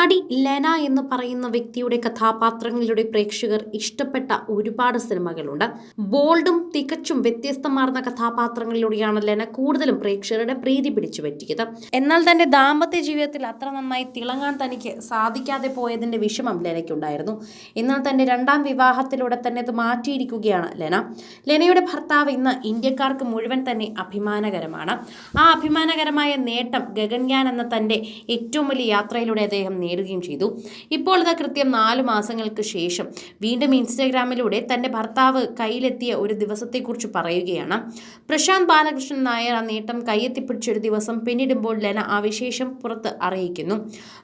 നടി ലെന എന്ന് പറയുന്ന വ്യക്തിയുടെ കഥാപാത്രങ്ങളിലൂടെ പ്രേക്ഷകർ ഇഷ്ടപ്പെട്ട ഒരുപാട് സിനിമകളുണ്ട്. ബോൾഡും തികച്ചും വ്യത്യസ്തമാർന്ന കഥാപാത്രങ്ങളിലൂടെയാണ് ലെന കൂടുതലും പ്രേക്ഷകരുടെ പ്രീതി പിടിച്ചു പറ്റിയത്. എന്നാൽ തന്റെ ദാമ്പത്യ ജീവിതത്തിൽ അത്ര നന്നായി തിളങ്ങാൻ തനിക്ക് സാധിക്കാതെ പോയതിന്റെ വിഷമം ലെനയ്ക്കുണ്ടായിരുന്നു. എന്നാൽ തന്റെ രണ്ടാം വിവാഹത്തിലൂടെ തന്നെ അത് മാറ്റിയിരിക്കുകയാണ് ലെന. ലെനയുടെ ഭർത്താവ് ഇന്ന് ഇന്ത്യക്കാർക്ക് മുഴുവൻ തന്നെ അഭിമാനകരമാണ്. ആ അഭിമാനകരമായ നേട്ടം ഗഗൻയാൻ എന്ന തന്റെ ഏറ്റവും വലിയ യാത്രയിലൂടെ അദ്ദേഹം നേടുകയും ചെയ്തു. ഇപ്പോൾ ഇതാ കൃത്യം നാല് മാസങ്ങൾക്ക് ശേഷം വീണ്ടും ഇൻസ്റ്റാഗ്രാമിലൂടെ തന്റെ ഭർത്താവ് കയ്യിലെത്തിയ ഒരു ദിവസത്തെക്കുറിച്ച് പറയുകയാണ്. പ്രശാന്ത് ബാലകൃഷ്ണൻ നായർ ആ നേട്ടം കയ്യെത്തിപ്പിടിച്ചൊരു ദിവസം പിന്നിടുമ്പോൾ ലെന ആ വിശേഷം പുറത്ത് അറിയിക്കുന്നു.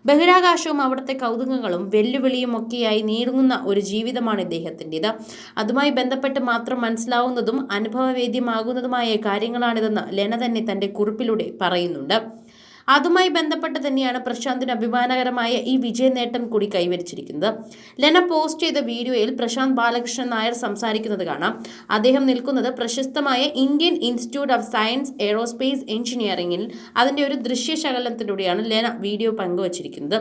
ബഹിരാകാശവും അവിടുത്തെ കൗതുകങ്ങളും വെല്ലുവിളിയും ഒക്കെയായി നീങ്ങുന്ന ഒരു ജീവിതമാണ് ഇദ്ദേഹത്തിന്റെത്. അതുമായി ബന്ധപ്പെട്ട് മാത്രം മനസ്സിലാവുന്നതും അനുഭവവേദ്യമാകുന്നതുമായ കാര്യങ്ങളാണിതെന്ന് ലെന തന്നെ തന്റെ കുറിപ്പിലൂടെ പറയുന്നുണ്ട്. അതുമായി ബന്ധപ്പെട്ട് തന്നെയാണ് പ്രശാന്തിന് അഭിമാനകരമായ ഈ വിജയ നേട്ടം കൂടി കൈവരിച്ചിരിക്കുന്നത്. ലെന പോസ്റ്റ് ചെയ്ത വീഡിയോയിൽ പ്രശാന്ത് ബാലകൃഷ്ണൻ നായർ സംസാരിക്കുന്നത് കാണാം. അദ്ദേഹം നിൽക്കുന്നത് പ്രശസ്തമായ Indian Institute of Science aerospace എഞ്ചിനീയറിംഗിൽ അതിന്റെ ഒരു ദൃശ്യശകലത്തിലൂടെയാണ് ലെന വീഡിയോ പങ്കുവച്ചിരിക്കുന്നത്.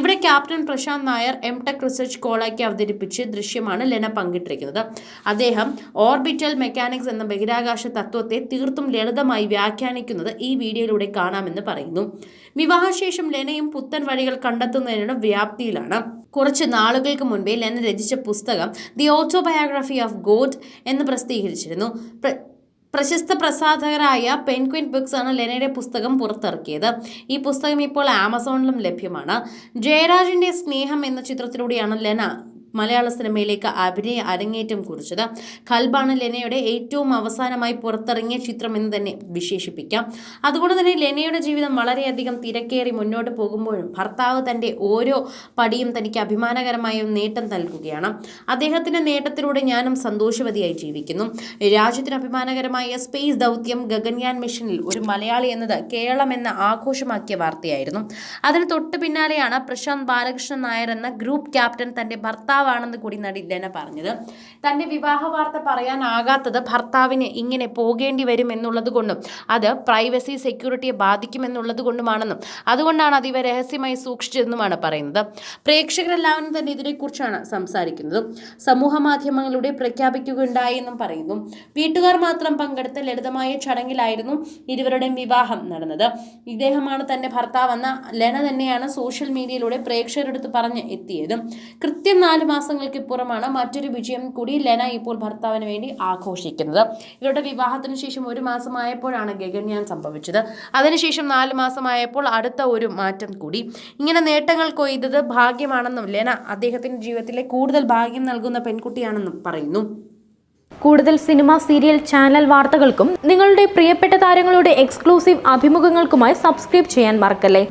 ഇവിടെ captain Prashanth Nair M tech research കോളാക്കി അവതരിപ്പിച്ച് ദൃശ്യമാണ് ലെന പങ്കിട്ടിരിക്കുന്നത്. അദ്ദേഹം ഓർബിറ്റൽ മെക്കാനിക്സ് എന്ന ബഹിരാകാശ തത്വത്തെ തീർത്തും ലളിതമായി വ്യാഖ്യാനിക്കുന്നത് ഈ വീഡിയോയിലൂടെ കാണാമെന്ന് പറയുന്നു. വിവാഹശേഷം ലെനയും പുത്തൻ വഴികൾ കണ്ടെത്തുന്നതിനുള്ള വ്യാപ്തിയിലാണ്. കുറച്ച് നാളുകൾക്ക് മുൻപേ ലെന രചിച്ച പുസ്തകം ദി ഓട്ടോബയോഗ്രഫി ഓഫ് ഗോഡ് എന്ന് പ്രസിദ്ധീകരിച്ചിരുന്നു. പ്രശസ്ത പ്രസാധകരായ പെൻക്വിൻ ബുക്സ് ആണ് ലെനയുടെ പുസ്തകം പുറത്തിറക്കിയത്. ഈ പുസ്തകം ഇപ്പോൾ ആമസോണിലും ലഭ്യമാണ്. ജയരാജിന്റെ സ്നേഹം എന്ന ചിത്രത്തിലൂടെയാണ് ലെന മലയാള സിനിമയിലേക്ക് അഭിനയ അരങ്ങേറ്റം കുറിച്ചത്. ഖൽബാണ് ലെനയുടെ ഏറ്റവും അവസാനമായി പുറത്തിറങ്ങിയ ചിത്രം എന്ന് തന്നെ വിശേഷിപ്പിക്കാം. അതുകൊണ്ട് തന്നെ ലെനയുടെ ജീവിതം വളരെയധികം തിരക്കേറി മുന്നോട്ട് പോകുമ്പോഴും ഭർത്താവ് തന്റെ ഓരോ പടിയും തനിക്ക് അഭിമാനകരമായ നേട്ടം നൽകുകയാണ്. അദ്ദേഹത്തിന്റെ നേട്ടത്തിലൂടെ ഞാനും സന്തോഷവതിയായി ജീവിക്കുന്നു. രാജ്യത്തിന് അഭിമാനകരമായ സ്പേസ് ദൗത്യം ഗഗൻയാൻ മിഷനിൽ ഒരു മലയാളി എന്നത് കേരളം എന്ന ആഘോഷമാക്കിയ വാർത്തയായിരുന്നു. അതിന് തൊട്ട് പിന്നാലെയാണ് പ്രശാന്ത് ബാലകൃഷ്ണൻ നായർ എന്ന ഗ്രൂപ്പ് ക്യാപ്റ്റൻ തന്റെ ഭർത്താവാണെന്ന് കൂടി നടി ലെന പറഞ്ഞത്. തന്റെ വിവാഹ വാർത്ത പറയാനാകാത്തത് ഭർത്താവിന് ഇങ്ങനെ പോകേണ്ടി വരും എന്നുള്ളത് കൊണ്ടും അത് പ്രൈവസി സെക്യൂരിറ്റിയെ ബാധിക്കുമെന്നുള്ളത് കൊണ്ടുമാണെന്നും അതുകൊണ്ടാണ് അത് ഇവ രഹസ്യമായി സൂക്ഷിച്ചതെന്നുമാണ് പറയുന്നത്. പ്രേക്ഷകരെല്ലാവരും തന്നെ ഇതിനെക്കുറിച്ചാണ് സംസാരിക്കുന്നത്. സമൂഹ മാധ്യമങ്ങളിലൂടെ പ്രഖ്യാപിക്കുകയുണ്ടായി എന്നും പറയുന്നു. വീട്ടുകാർ മാത്രം പങ്കെടുത്ത ലളിതമായ ചടങ്ങിലായിരുന്നു ഇരുവരുടെയും വിവാഹം നടന്നത്. ഇദ്ദേഹമാണ് തന്റെ ഭർത്താവെന്ന ലെന തന്നെയാണ് സോഷ്യൽ മീഡിയയിലൂടെ പ്രേക്ഷകരെടുത്ത് പറഞ്ഞ് എത്തിയത്. കൃത്യം നാല് മാസങ്ങൾക്ക് ഇപ്പുറമാണ് മറ്റൊരു വിജയം കൂടി ലെന ഇപ്പോൾ ഭർത്താവിന് വേണ്ടി ആഘോഷിക്കുന്നത്. ഇവരുടെ വിവാഹത്തിന് ശേഷം ഒരു മാസമായപ്പോഴാണ് ഗഗൻയാൻ സംഭവിച്ചത്. അതിനുശേഷം നാല് മാസമായപ്പോൾ അടുത്ത ഒരു മാറ്റം കൂടി. ഇങ്ങനെ നേട്ടങ്ങൾ കൊയ്തത് ഭാഗ്യമാണെന്നും ലെന അദ്ദേഹത്തിന്റെ ജീവിതത്തിലെ കൂടുതൽ ഭാഗ്യം നൽകുന്ന പെൺകുട്ടിയാണെന്നും പറയുന്നു. കൂടുതൽ സിനിമ സീരിയൽ ചാനൽ വാർത്തകൾക്കും നിങ്ങളുടെ പ്രിയപ്പെട്ട താരങ്ങളുടെ എക്സ്ക്ലൂസീവ് അഭിമുഖങ്ങൾക്കുമായി സബ്സ്ക്രൈബ് ചെയ്യാൻ മറക്കല്ലേ?